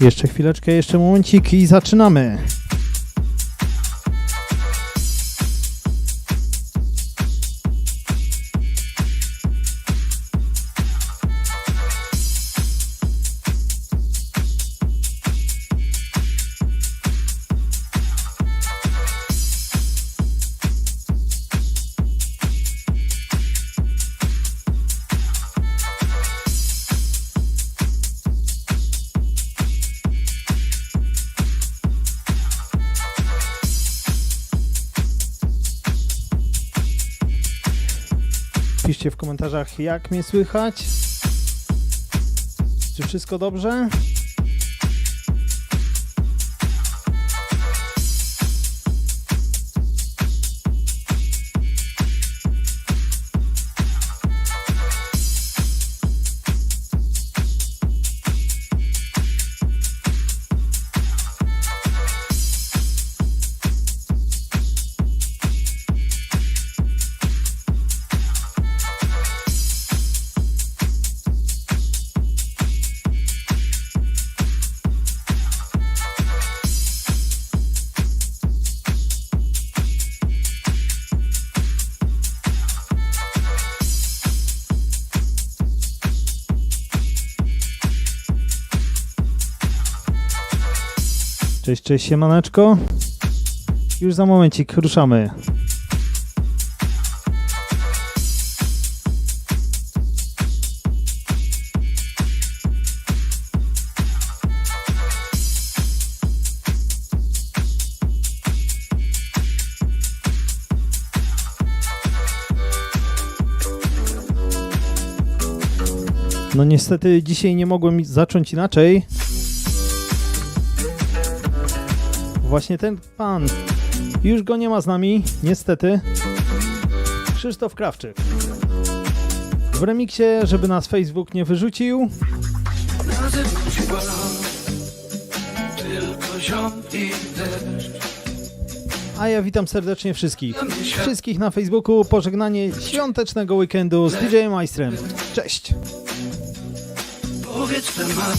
Jeszcze chwileczkę, jeszcze momencik i zaczynamy. W komentarzach, jak mnie słychać. Czy wszystko dobrze? Cześć, cześć, siemaneczko. Już za momencik ruszamy. No niestety dzisiaj nie mogłem zacząć inaczej. Właśnie ten pan. Już go nie ma z nami, niestety. Krzysztof Krawczyk. W remiksie, żeby nas Facebook nie wyrzucił. Tylko A ja witam serdecznie wszystkich. Wszystkich na Facebooku. Pożegnanie świątecznego weekendu z DJ Majstrem. Cześć! Powiedz temat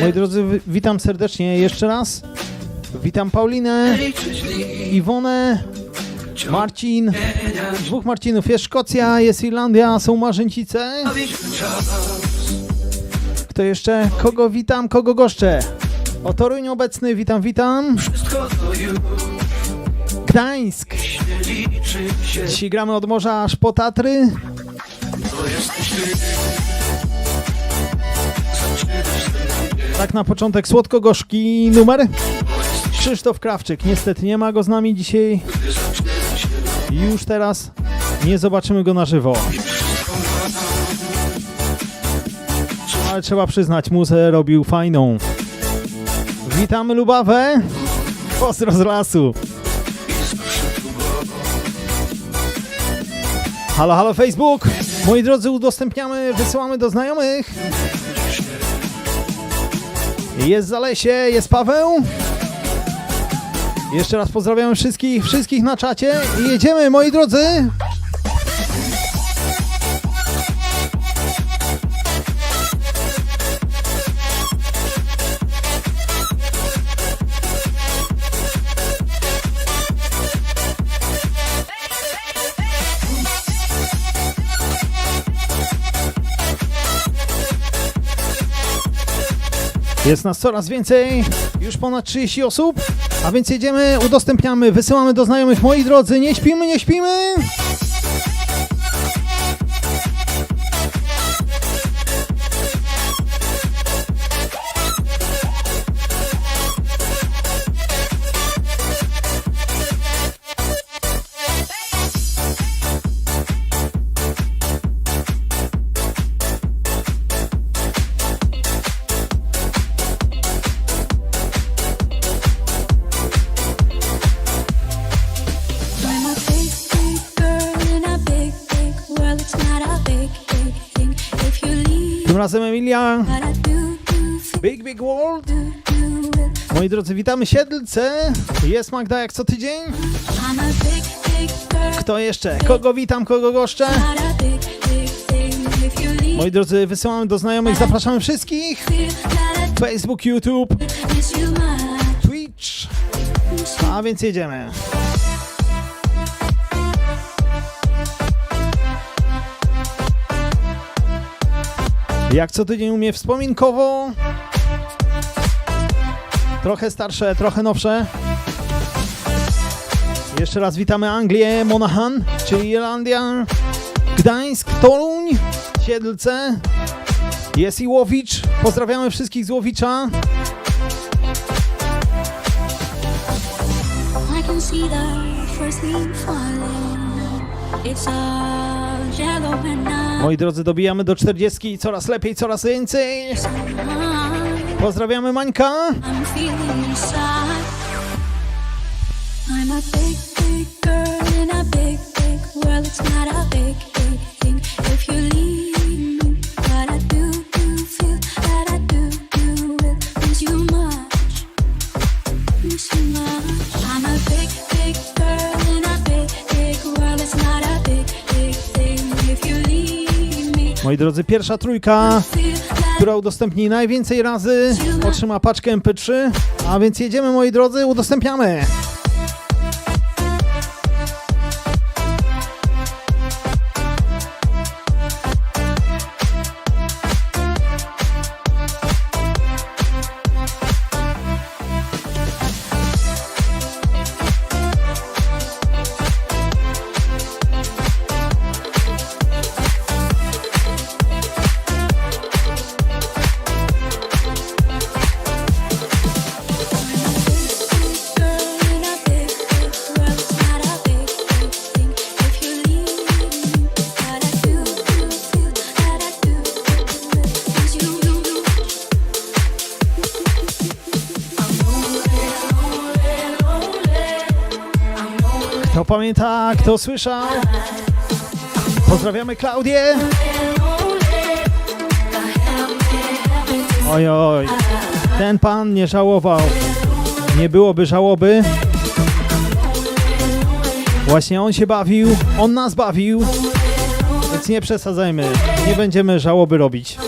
Moi drodzy, wi- witam serdecznie jeszcze raz. Witam Paulinę, Iwonę, Marcin. Dwóch Marcinów. Jest Szkocja, jest Irlandia, są czas Kto jeszcze? Kogo witam, kogo goszczę? O Toruń obecny, witam, witam. Gdańsk. Dzisiaj gramy od morza aż po Tatry. Tak na początek słodko-gorzki numer. Krzysztof Krawczyk. Niestety nie ma go z nami dzisiaj. Już teraz nie zobaczymy go na żywo. Ale trzeba przyznać, muzę robił fajną. Witamy Lubawę. Pozdro z lasu. Halo, halo Facebook. Moi drodzy, udostępniamy, wysyłamy do znajomych. Jest Zalesie, jest Paweł. Jeszcze raz pozdrawiam wszystkich, wszystkich na czacie i jedziemy, moi drodzy. Jest nas coraz więcej, już ponad 30 osób, a więc jedziemy, udostępniamy, wysyłamy do znajomych. Moi drodzy, nie śpimy, nie śpimy! Razem Emilia, Big Big World. Moi drodzy, witamy Siedlce. Jest Magda jak co tydzień. Kto jeszcze? Kogo witam, kogo goszczę? Moi drodzy, wysyłamy do znajomych, zapraszamy wszystkich. Facebook, YouTube. Twitch. A więc jedziemy. Jak co tydzień u mnie wspominkowo. Trochę starsze, trochę nowsze. Jeszcze raz witamy Anglię, Monaghan, czyli Irlandia, Gdańsk, Toruń, Siedlce. Jest i Łowicz. Pozdrawiamy wszystkich z Łowicza. I can see the first falling. Moi drodzy, dobijamy do 40 i coraz lepiej, coraz więcej. Pozdrawiamy Mańka. I'm a big, big girl in a big, big world. It's not a big, drodzy, pierwsza trójka, która udostępni najwięcej razy, otrzyma paczkę MP3. A więc jedziemy, moi drodzy, udostępniamy. Pamięta, kto słyszał? Pozdrawiamy Klaudię. Oj, oj, ten pan nie żałował. Nie byłoby żałoby. Właśnie on się bawił, on nas bawił. Więc nie przesadzajmy, nie będziemy żałoby robić.